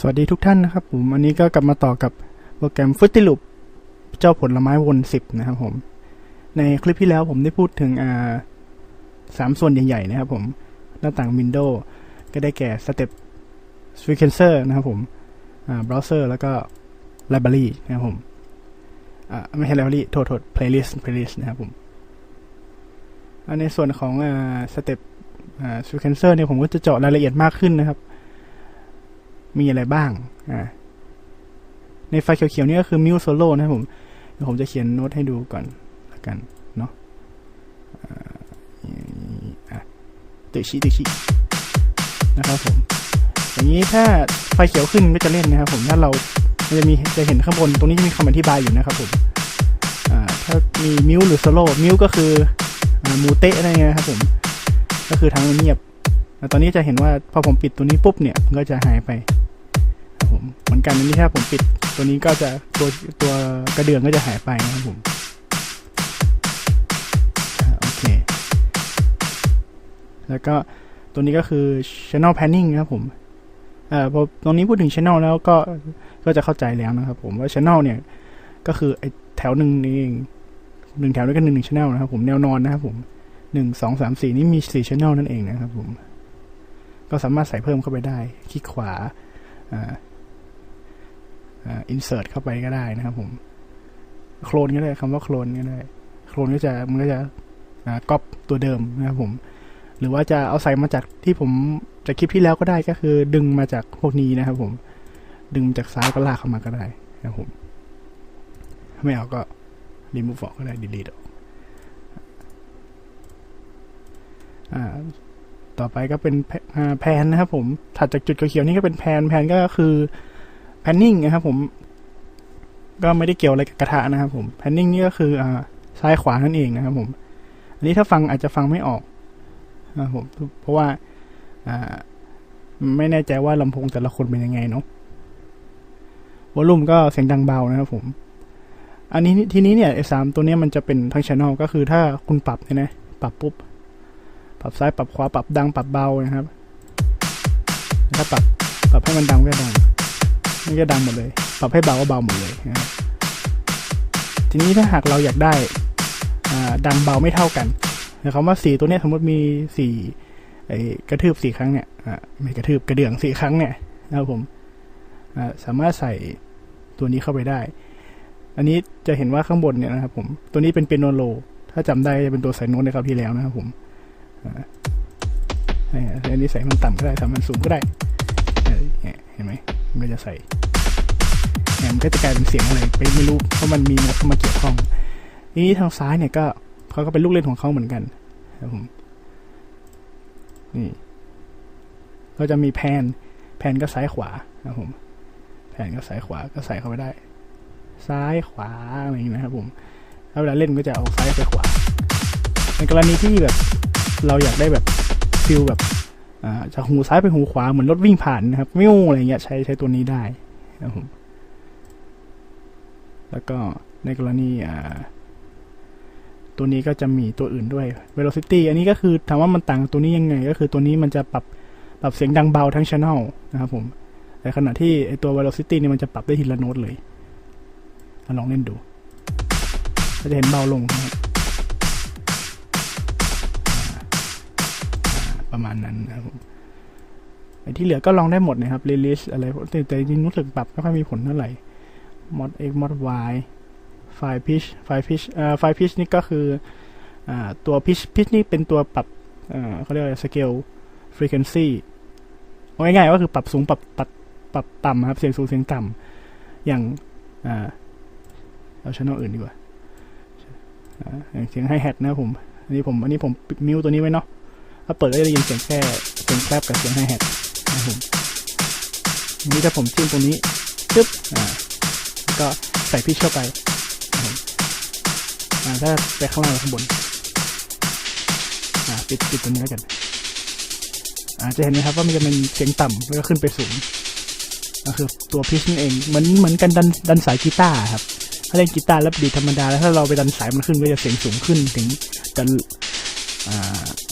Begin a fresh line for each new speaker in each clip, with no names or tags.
สวัสดีทุกท่านนะครับผมอันนี้ก็กลับมาต่อกับโปรแกรมฟุตติลูปเจ้าผลไม้วนสิบนะครับผม ในคลิปที่แล้วผมได้พูดถึงอ่าสามส่วนใหญ่ๆนะครับผม หน้าต่าง Windows ก็ได้แก่ Step Sequencer นะครับผมอ่า Browser แล้วก็ Library นะครับผมอ่าไม่ใช่ Library โทษโทษ Playlist Playlist นะครับผมในส่วนของอ่า Step อ่า Sequencer เนี่ยผมก็จะเจาะรายละเอียดมากขึ้นนะครับ มีอะไรบ้างอ่าในไฟเขียวๆนี่ก็คือ Mute Solo นะครับผมเดี๋ยวผมจะเขียนโน้ตให้ดูก่อนละกันเนาะอ่าอะตึชิตึชินะครับผมอย่างนี้ถ้าไฟเขียวขึ้นก็จะเล่นนะครับผมถ้าเรามันจะมีจะเห็นข้างบนตรงนี้จะมีคำอธิบายอยู่นะครับผมอ่าถ้ามีมิวหรือโซโล่มิวก็คือมูเตะอะไรเงี้ยครับผมก็คือทางเงียบแต่ตอนนี้จะเห็นว่าพอผมปิดตัวนี้ปุ๊บเนี่ยมันก็จะหายไป มือนกันอันนี้ถ้าผมปิดตัวนี้ก็จะตัวตัวกระเดื่องก็จะหายไปนะครับผมอโอเค แล้วก็ตัวนี้ก็คือ channel panning นะครับผมเอ่อพอตรงนี้พูดถึง channel แล้วก็ก็จะเข้าใจแล้วนะครับผมว่า channel เนี่ยก็คือไอแถวหนึ่งนี่เองหนึ่งแถวด้วยกันหนึ่งหนึ่ง channel นะครับผมแนวนอนนะครับผมหนึ่งสองสามสี่นี่มีสี่ channel นั่นเองนะครับผม ก็สามารถใส่เพิ่มเข้าไปได้ คลิกขวา อ่าอ่า insert เข้าไปก็ได้นะครับผม โคลนก็ได้คำว่าโคลนก็ได้ โคลนก็จะมันก็จะก๊อปตัวเดิมนะครับผม หรือว่าจะเอาใส่มาจากที่ผมจากคลิปที่แล้วก็ได้ก็คือ ดึงมาจากพวกนี้นะครับผม ดึงจากซ้ายก็ลากเข้ามาก็ได้นะครับผม ไม่เอาก็ remove ออกก็ได้ delete ออกอ่าต่อไปก็เป็นแพอ่าแพนนะครับผม ถัดจากจุดเขียวๆนี่ก็เป็นแพน แพนก็คือ แพนนิ่งนะครับผม ก็ไม่ได้เกี่ยวอะไรกับกระทะนะครับผมแพนนิ่งนี่ก็คืออ่าซ้ายขวานั่นเองนะครับ ผม อันนี้ถ้าฟังอาจจะฟังไม่ออกนะครับผมเพราะว่าอ่า ไม่แน่ใจว่าลำโพงแต่ละคนเป็นยังไงเนาะวอลลุ่มก็เสียงดังเบานะครับผมอันนี้ทีนี้เนี่ยไอ้สามตัวนี้มันจะเป็นทั้งช anel ก็คือถ้าคุณปรับเนี่ยนะปรับปุ๊บ ปรับซ้ายปรับขวาปรับดังปรับเบานะครับ ถ้าปรับปรับให้มันดังก็ดัง มันก็ดังหมดเลย ปรับให้เบาก็เบาหมดเลยนะทีนี้ถ้าหากเราอยากได้อ่าดังเบาไม่เท่ากันหมายความว่าสีตัวนี้สมมติมีสี่ไอ้กระทืบสี่ครั้งเนี่ยอ่าไม่กระทืบกระเดื่องสี่ครั้งเนี่ยนะครับผมอ่าสามารถใส่ตัวนี้เข้าไปได้ อันนี้จะเห็นว่าข้างบนเนี่ยนะครับผม ตัวนี้เป็นเปียโนโล ถ้าจำได้จะเป็นตัวใส่โน้ตในคราวที่แล้วนะครับผมอ่าอันนี้ใส่มันต่ำก็ได้ทำมันสูงก็ได้เออเนี่ยเห็นไหม มันก็จะใส่เนี่ยมันก็จะกลายเป็นเสียงอะไรไปไม่รู้เพราะมันมีโน้ตเข้ามาเกี่ยวข้องทีนี้ทางซ้ายเนี่ยก็เขาก็เป็นลูกเล่นของเขาเหมือนกันครับผมนี่ก็จะมีแพนแพนก็ซ้ายขวาครับผมแพนก็ซ้ายขวาก็ใส่เข้าไปได้ ซ้ายขวาอะไรอย่างนี้นะครับผมถ้าเวลาเล่นก็จะเอาซ้ายไปขวาในกรณีที่แบบเราอยากได้แบบฟิลแบบ จากหูซ้ายไปหูขวาเหมือนรถวิ่งผ่านนะครับมิวอะไรเงี้ยใช้ใช้ตัวนี้ได้นะครับผมแล้วก็ในกรณีตัวนี้ก็จะมีตัวอื่นด้วย velocity อันนี้ก็คือถามว่ามันต่างตัวนี้ยังไง ก็คือตัวนี้มันจะปรับปรับเสียงดังเบาทั้ง channel นะครับผมแต่ขณะที่ไอตัว velocity เนี่ยมันจะปรับได้ทีละโน้ตเลยลองเล่นดูก็จะเห็นเบาลงนะครับ ประมาณนั้นนะครับผมไอ้ที่เหลือก็ลองได้หมดนะครับ release อะไรแต่แต่จริงรู้สึกปรับไม่ค่อยมีผลเท่าไหร่ mod x mod y ไฟล์ pitch ไฟล์ pitch เอ่อไฟล์ pitch นี่ก็คืออ่าตัว pitch pitch นี่เป็นตัวปรับเอ่อเขาเรียกอะไร scale frequency เอาง่ายๆก็คือปรับสูงปรับปรับปรับต่ำครับเสียงสูงเสียงต่ำอย่างอ่าเอาช n นอื่นดีกว่าอย่างเสียงไฮแฮทนะผม อันนี้ผม อันนี้ผมมิวตัวนี้ไว้เนาะ ถ้าเปิดก็จะได้ยินเสียงแค่เสียงแคลบกับเสียงไฮแฮทนะครับผมนี้ถ้าผมจิ้มตรงนี้ปึ๊บอ่าก็ใส่พิชเข้าไปนะครับอ่าถ้าไปข้างล่างหรือข้างบนอ่าปิดปิดตัวนี้แล้วกันอ่าจะเห็นไหมครับว่ามันจะเป็นเสียงต่ำแล้วก็ขึ้นไปสูงก็คือตัวพิชนี่นเองเหมือนเหมือนกันดันดันสายกีตาร์ครับถ้าเล่นกีตาร์แล้วดีธรรมดาแล้วถ้าเราไปดันสายมันขึ้นก็จะเสียงสูงขึ้นถึงดัน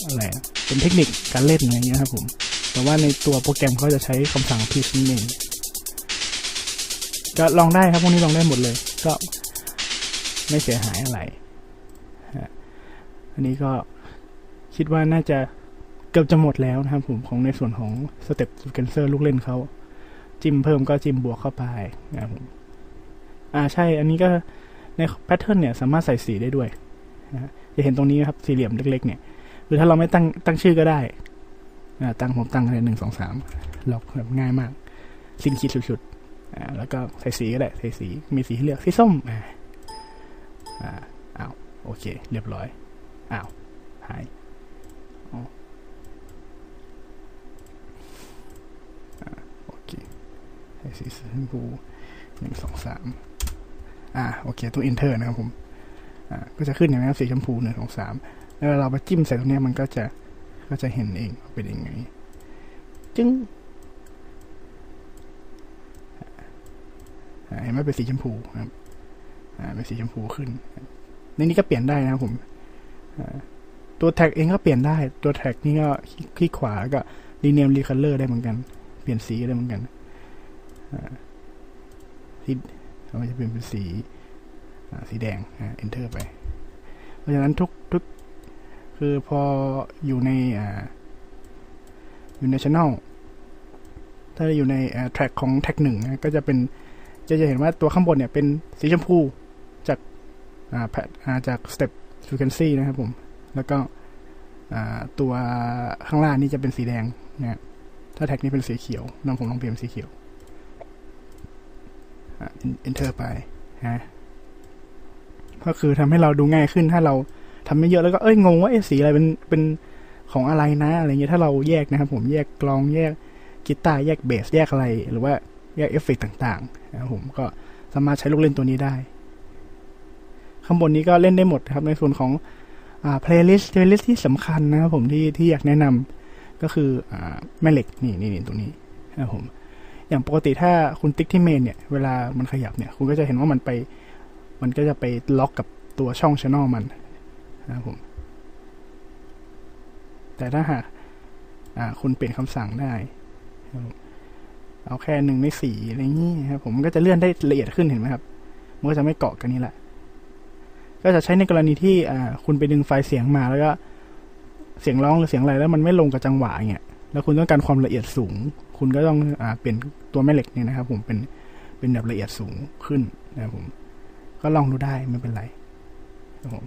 อะไรเป็นเทคนิคการเล่นอะไรเงี้ยครับผม แต่ว่าในตัวโปรแกรมเขาจะใช้คำสั่ง pitch นั่งก็ลองได้ครับพวกนี้ลองได้หมดเลย ก็ไม่เสียหายอะไร อันนี้ก็คิดว่าน่าจะเกือบจะหมดแล้วนะครับผมของในส่วนของสเต็ปสแกนเซอร์ลูกเล่นเขาจิ้มเพิ่มก็จิ้มบวกเข้าไปนะครับผมอ่าใช่ อันนี้ก็ในแพทเทิร์นเนี่ยสามารถใส่สีได้ด้วย จะเห็นตรงนี้ครับสี่เหลี่ยมเล็ก ๆ เนี่ยหรือถ้าเราไม่ตั้งตั้งชื่อก็ได้ตั้งผมตั้งเลยหนึ่งสองสามล็อกแบบง่ายมาก สิ้นคิดสุดๆแล้วก็ใส่สีก็ได้ใส่สีมีสีให้เลือกสีส้มอ่าอ่าอ้าวโอเค เรียบร้อยอ้าวหายโอเคใส่สีชมพูหนึ่งสองสามอ่าโอเคตัว enter นะครับผม ก็จะขึ้นอย่างนี้สีชมพูหนึ่งสองสามแล้วเราไปจิ้มใส่ตรงนี้มันก็จะก็จะเห็นเองเป็นยังไง จึงเห็นไหมเป็นสีชมพูครับเป็นสีชมพูขึ้นในนี้ก็เปลี่ยนได้นะครับผมตัวแท็กเองก็เปลี่ยนได้ ตัวแท็กนี่ก็คลิกขวาก็รีเนมรีคัลเลอร์ได้เหมือนกัน เปลี่ยนสีได้เหมือนกันที่เราจะเปลี่ยนเป็นสี สีแดงอ่า enter ไป เพราะฉะนั้นทุกทุกคือพออยู่ในอ่าอยู่ในช anel ถ้าอยู่ในแทร็กของแท็กหนึ่งก็จะเป็นจะจะเห็นว่าตัวข้างบนเนี่ยเป็นสีชมพูจากอ่าแพทอ่าจาก step frequency นะครับผม แล้วก็อ่าตัวข้างล่างนี่จะเป็นสีแดงนะถ้าแท็กนี้เป็นสีเขียวน้องผมลองเปลี่ยนเป็นสีเขียวอ่า enter ไปฮะ ก็คือทำให้เราดูง่ายขึ้นถ้าเราทำไม่เยอะแล้วก็เอ้ยงงว่าเอ๊ะสีอะไรเป็นเป็นของอะไรนะอะไรเงี้ยถ้าเราแยกนะครับ ผมแยกกลองแยกกีตาร์แยกเบสแยกอะไร หรือว่าแยกเอฟเฟกต่างๆนะครับผมก็สามารถใช้ลูกเล่นตัวนี้ได้ ข้างบนนี้ก็เล่นได้หมดครับในส่วนของอ่าเพลย์ลิสต์เพลย์ลิสต์ที่สำคัญนะครับผมที่ที่อยากแนะนำก็คืออ่าแม่เหล็กนี่นี่นี่ตรงนี้นะครับผมอย่างปกติถ้าคุณติ๊กที่เมนเนี่ยเวลามันขยับเนี่ยคุณก็จะเห็นว่ามันไป มันก็จะไปล็อกกับตัวช่องช anel มันนะครับผม แต่ถ้าหากคุณเปลี่ยนคำสั่งได้ เอาแค่หนึ่งในสี่อะไรอย่างนี้ครับผมก็จะเลื่อนได้ละเอียดขึ้นเห็นไหมครับมันก็จะไม่เกาะกันนี่แหละ ก็จะใช้ในกรณีที่คุณไปดึงไฟล์เสียงมาแล้วก็เสียงร้องหรือเสียงอะไรแล้วมันไม่ลงกับจังหวะเงี้ยแล้วคุณต้องการความละเอียดสูง คุณก็ต้องอเปลี่ยนตัวแม่เหล็กเนี่ยนะครับ ผมเป็นเป็นแบบละเอียดสูงขึ้นนะครับผม ก็ลองดูได้ไม่เป็นไรครับผม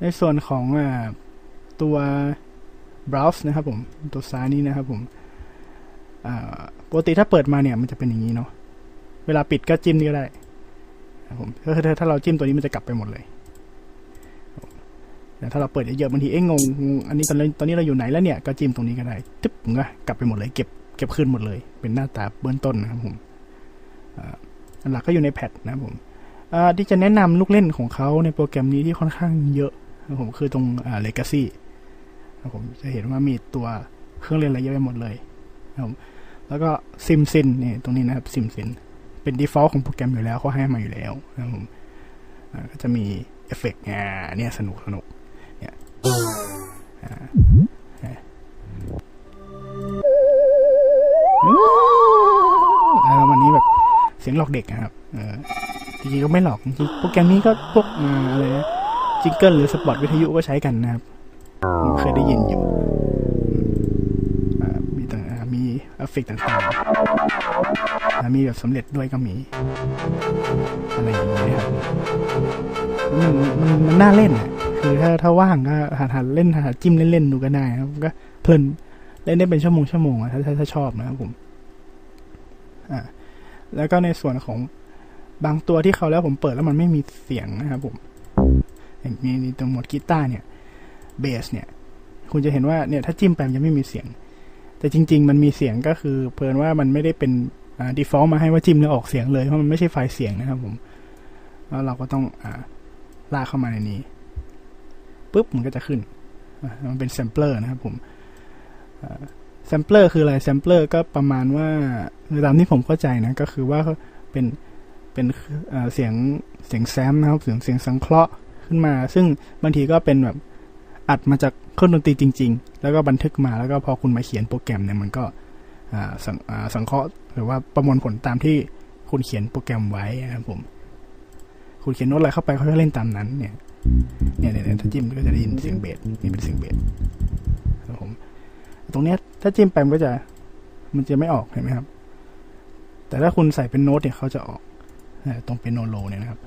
ในส่วนของอตัว browse นะครับผม ตัวซ้ายนี้นะครับผมปกติถ้าเปิดมาเนี่ยมันจะเป็นอย่างนี้เนาะเวลาปิดก็จิ้มนี่ก็ได้ครับผมก็คือถ้าเราจิ้มตัวนี้มันจะกลับไปหมดเลยแต่ถ้าเราเปิดเยอะๆบางทีเอ้งงงอันนี้ตอนนี้ตอนนี้เราอยู่ไหนแล้วเนี่ยก็จิ้มตรงนี้ก็ได้ตึ๊บมันก็กลับไปหมดเลย เก็บเก็บขึ้นหมดเลย เป็นหน้าตาเบื้องต้นนะครับผมอัน หลักก็อยู่ในแพดนะผมที่จะแนะนำลูกเล่นของเขาในโปรแกรมนี้ที่ค่อนข้างเยอะนะผมคือตรง legacy ครับผมจะเห็นว่ามีตัวเครื่องเล่นอะไรเยอะไปหมดเลยครับผมแล้วก็ซิมซินนี่ตรงนี้นะครับซิมซินเป็น default ของโปรแกรมอยู่แล้วเขาให้มาอยู่แล้วนะผมก็จะมีเอฟเฟกต์อ่าเนี่ยสนุกสนุกเนี่ย เสียงหลอกเด็กนะครับเออจริงๆก็ไม่หลอกจริงๆโปรแกรมนี้ก็พวกอะไรนะจิงเกิลหรือสปอตวิทยุก็ใช้กันนะครับผมเคยได้ยินอยู่มีต่างมีเอฟเฟกต่างๆมีแบบสำเร็จด้วยก็มี อะไรอย่างนี้ยครับมันมันมันน่าเล่นอะคือถ้าถ้าว่างก็หาหาเล่นหาจิ้มเล่นๆดูก็ได้ครับก็เพลินเล่นได้เป็นชั่วโมงชั่วโมงอะถ้าถ้าถ้าชอบนะครับผม อ่า แล้วก็ในส่วนของบางตัวที่เขาแล้วผมเปิดแล้วมันไม่มีเสียงนะครับผมอย่างนี้ตรงหมดกีตาร์เนี่ยเบสเนี่ย คุณจะเห็นว่าเนี่ยถ้าจิ้มไปมันจะไม่มีเสียง แต่จริง ๆ มันมีเสียงก็คือเพลินว่ามันไม่ได้เป็นอ่า default มาให้ว่าจิ้มแล้วออกเสียงเลยเพราะมันไม่ใช่ไฟล์เสียงนะครับผมแล้วเราก็ต้องอ่าลากเข้ามาในนี้ปุ๊บมันก็จะขึ้นมันเป็น sampler นะครับผม แซมเปอร์คืออะไรแซมเปอร์ก็ประมาณว่าตามที่ผมเข้าใจนะก็คือว่าเป็นเป็นเสียงเสียงแซมนะครับเสียงเสียงสังเคราะห์ขึ้นมา ซึ่งบางทีก็เป็นแบบอัดมาจากเครื่องดนตรีจริง ๆ แล้วก็บันทึกมาแล้วก็พอคุณมาเขียนโปรแกรมเนี่ยมันก็สังสังเคราะห์หรือว่าประมวลผลตามที่คุณเขียนโปรแกรมไว้นะครับผม คุณเขียนโน้ตอะไรเข้าไปเขาจะเล่นตามนั้นเนี่ยเนี่ยเนี่ยเนี่ยถ้าจิ้มก็จะได้ยินเสียงเบสนี่เป็นเสียงเบสครับผม ตรงเนี้ยถ้าจิ้มไปมันก็จะมันจะไม่ออกเห็นไหมครับ แต่ถ้าคุณใส่เป็นโน้ตเนี่ยเขาจะออกตรงเป็นโนโลเนี่ยนะครับ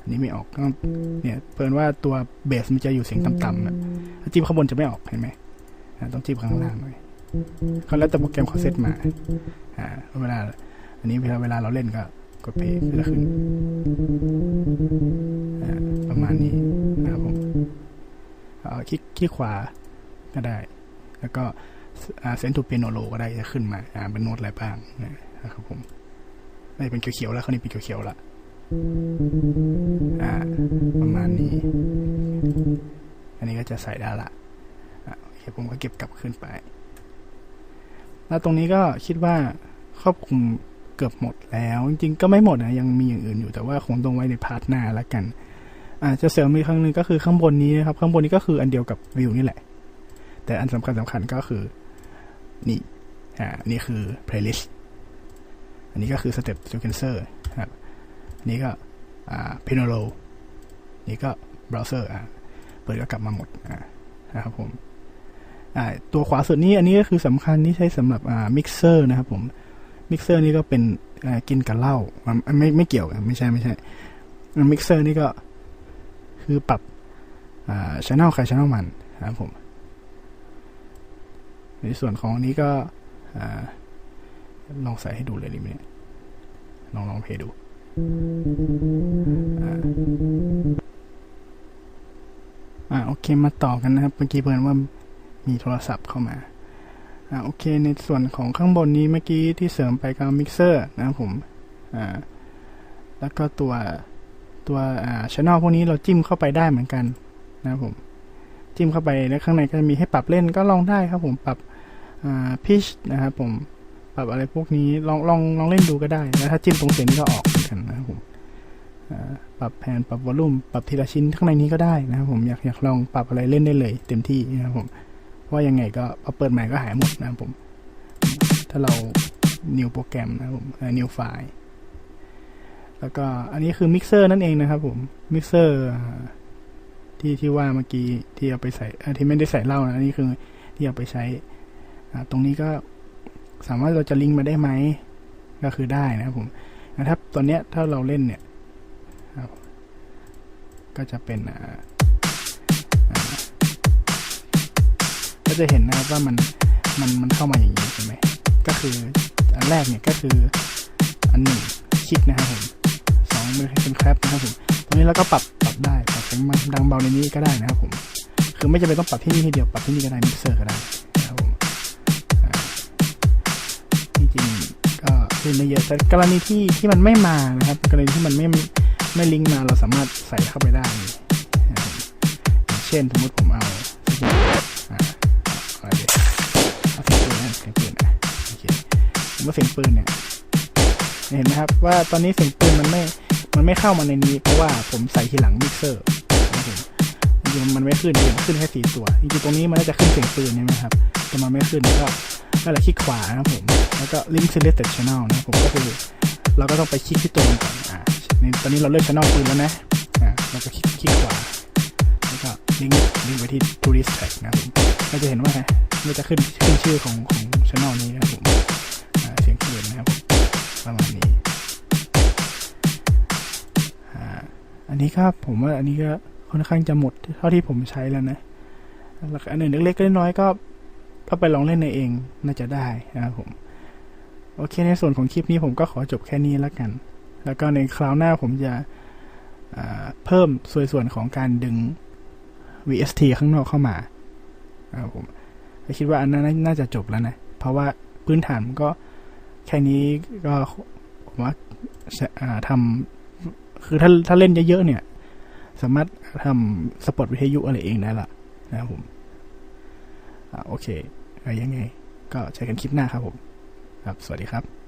อันนี้ไม่ออกก็เนี่ยเพิ่นว่าตัวเบสมันจะอยู่เสียงต่ำๆนะจิ้มข้างบนจะไม่ออกเห็นไหมต้องจิ้มข้างล่างหน่อยเขาแล้วแต่โปรแกรมเขาเซตมาเวลา อันนี้เวลาเวลาเราเล่นก็กดเพลย์จะขึ้นประมาณนี้ คลิกคลิกขวาก็ได้ แล้วก็เซนทูเปียโนโลก็ได้จะขึ้นมาอ่าเป็นโน้ตอะไรบ้างนะครับผมไม่เป็นเขียวๆแล้วคราวนี้เป็นเขียวๆละอ่าประมาณนี้ อันนี้ก็จะใส่ได้ละโอเคผมก็เก็บกลับขึ้นไป แล้วตรงนี้ก็คิดว่าครอบคลุมเกือบหมดแล้ว จริงๆก็ไม่หมดนะยังมีอย่างอื่นอยู่แต่ว่าคงต้องไว้ในพาร์ทหน้าละกัน อาจจะเสริมอีกครั้งหนึ่งก็คือข้างบนนี้นะครับ ข้างบนนี้ก็คืออันเดียวกับวิวนี่แหละ แต่อันสำคัญสำคัญก็คือ นี่ อ่า นี่คือ playlist อันนี้ก็คือ step sequencer ครับนนี้ก็ อ่า piano นี่ก็ browser อ่า เปิดก็กลับมาหมด อ่า นะครับผม อ่า ตัวขวาสุดนี้อันนี้ก็คือสำคัญที่ใช้สำหรับ อ่า mixer นะครับผม mixer นี่ก็เป็นกินกับเหล้าไม่ไม่เกี่ยวกันไม่ใช่ไม่ใช่ mixer นี่ก็ คือปรับอ่า channel ใคร channel มันนะครับผมในส่วนของนี้ก็ลองใส่ให้ดูเลยดิเนี่ยลองลองเพลย์ดูอ่าโอเคมาต่อกันนะครับ เมื่อกี้เพิ่นว่ามีโทรศัพท์เข้ามาอ่าโอเค ในส่วนของข้างบนนี้เมื่อกี้ที่เสริมไปกับมิกเซอร์นะครับผมอ่าแล้วก็ตัว ตัวอ่าช anel พวกนี้เราจิ้มเข้าไปได้เหมือนกันนะครับผม จิ้มเข้าไปแล้วข้างในก็จะมีให้ปรับเล่นก็ลองได้ครับผมปรับพิชนะครับผมปรับอะไรพวกนี้ลองลองลองเล่นดูก็ได้แล้วถ้าจิ้มตรงเสียงนี้ก็ออกเหมือนกันนะครับผมปรับแผ่นปรับวอลลุ่มปรับทีละชิ้นข้างในนี้ก็ได้นะครับผมอยากอยากลองปรับอะไรเล่นได้เลย เต็มที่นะครับผมเพราะยังไงก็พอเปิดใหม่ก็หายหมดนะครับผม ถ้าเรา new โปรแกรมนะครับผม new ไฟล์ แล้วก็อันนี้คือมิกเซอร์นั่นเองนะครับผมมิกเซอร์ที่ที่ว่าเมื่อกี้ที่เอาไปใส่ที่ไม่ได้ใส่เหล้านะอันนี้คือที่เอาไปใช้ตรงนี้ก็สามารถเราจะลิงก์มาได้ไหมก็คือได้นะครับผมนะครับตอนเนี้ยถ้าเราเล่นเนี่ยก็จะเป็นก็จะเห็นนะครับว่ามันมันมันเข้ามาอย่างนี้ใช่ไหมก็คืออันแรกเนี่ยก็คืออันหนึ่งคลิกนะครับผม สองมือเป็นแคปนะครับผมตรงนี้เราก็ปรับปรับได้ปรับเสียงมันดังเบาในนี้ก็ได้นะครับผมคือไม่จำเป็นต้องปรับที่นี่ทีเดียวปรับที่นี่ก็ได้มิกเซอร์ก็ได้เล่นได้เยอะแต่กรณีที่ที่มันไม่มานะครับ กรณีที่มันไม่ไม่ลิงก์มาเราสามารถใส่เข้าไปได้เช่นสมมติผมเอาอะไรเดียเอาเสียงปืนนะเสียงปืนนะโอเคผมว่าเสียงปืนเนี่ยเห็นไหมครับว่าตอนนี้เสียงปืนมันไม่ มันไม่เข้ามาในนี้ เพราะว่าผมใส่ทีหลังมิกเซอร์จริงมันไม่ขึ้นมันขึ้นแค่สี่ตัวจริงๆตรงนี้มันน่าจะขึ้นเสียงปืนใช่ไหมครับ แต่มันไม่ขึ้นก็ก็เลยคลิกขวานะผม แล้วก็ link selected channel นะผมก็คือเราก็ต้องไปคลิกที่ตัวมันก่อนอ่าตอนนี้เราเลือก channel ปืนแล้วนะอ่าเราก็คลิกคลิกขวาแล้วก็ลิงก์ลิงก์ไปที่ tourist tag นะผมก็จะเห็นว่ามันจะขึ้นขึ้นชื่อของของ channel นี้นะผมอ่าเสียงปืนนะครับประมาณนี้ อันนี้ครับผมว่าอันนี้ก็ค่อนข้างจะหมดเท่าที่ผมใช้แล้วนะแล้วอันอื่นเล็กๆน้อยๆก็ถ้าไปลองเล่นในเองน่าจะได้นะครับผมโอเคในส่วนของคลิปนี้ผมก็ขอจบแค่นี้แล้วกัน แล้วก็ในคราวหน้าผมจะเพิ่มส่วนของการดึง VST ข้างนอกเข้ามาครับผมคิดว่าอันนั้นน่าจะจบแล้วนะ เพราะว่าพื้นฐานก็แค่นี้ก็ผมว่าทำ คือถ้าถ้าเล่นเยอะๆเนี่ย สามารถทำสปอตวิทยุอะไรเองได้ละนะครับผมโอเคอะไรยังไง ก็เจอกันคลิปหน้าครับผม ครับ สวัสดีครับ